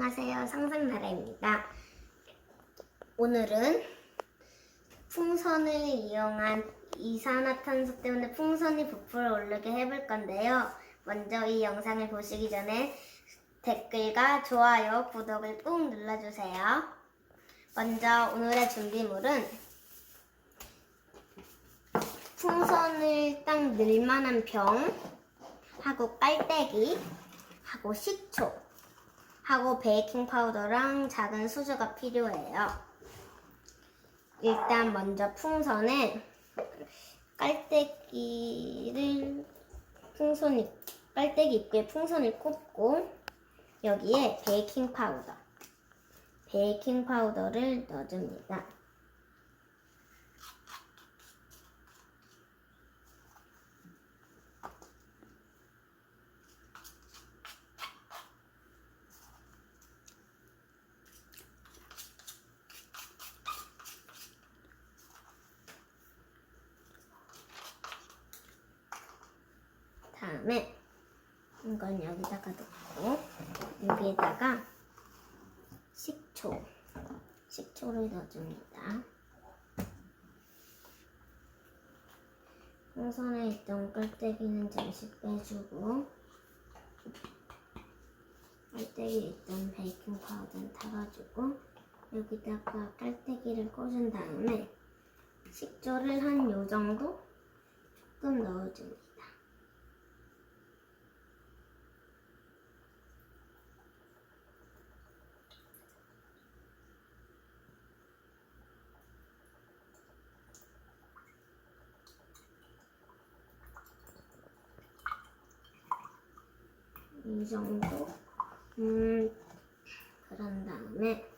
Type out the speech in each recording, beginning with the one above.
안녕하세요. 상상나라입니다. 오늘은 풍선을 이용한 이산화탄소 때문에 풍선이 부풀어 오르게 해볼 건데요. 먼저 이 영상을 보시기 전에 댓글과 좋아요, 구독을 꾹 눌러주세요. 먼저 오늘의 준비물은 풍선을 딱 넣을만한 병 하고 깔때기 하고 식초 하고 베이킹 파우더랑 작은 수저가 필요해요. 일단 먼저 풍선에 깔때기를 풍선 입- 깔때기 입구에 풍선을 꽂고 여기에 베이킹 파우더 베이킹 파우더를 넣어줍니다. 다음에 이건 여기다가 넣고 여기에다가 식초 식초를 넣어줍니다. 풍선에 있던 깔때기는 잠시 빼주고 깔때기에 있던 베이킹 파우더는 타가지고 여기다가 깔때기를 꽂은 다음에 식초를 한 요 정도 조금 넣어줍니다. 이 정도. 음, 그런 다음에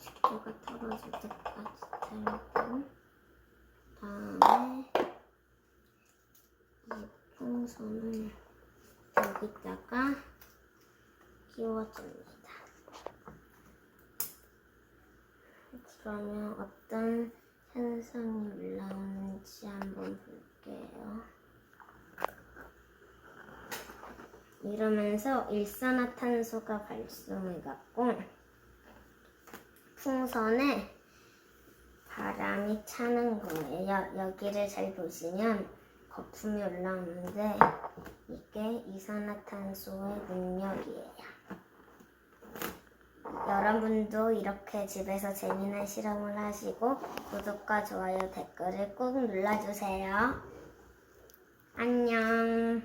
식초가 떨어질 때까지 달고 다음에 이 풍선을 여기다가 끼워줍니다. 그러면 어떤 현상이 올라오는지 한번 볼게요. 이러면서 일산화탄소가 발생해갖고 풍선에 바람이 차는 거예요. 여기를 잘 보시면 거품이 올라오는데 이게 이산화탄소의 능력이에요. 여러분도 이렇게 집에서 재미난 실험을 하시고 구독과 좋아요, 댓글을 꾹 눌러주세요. 안녕.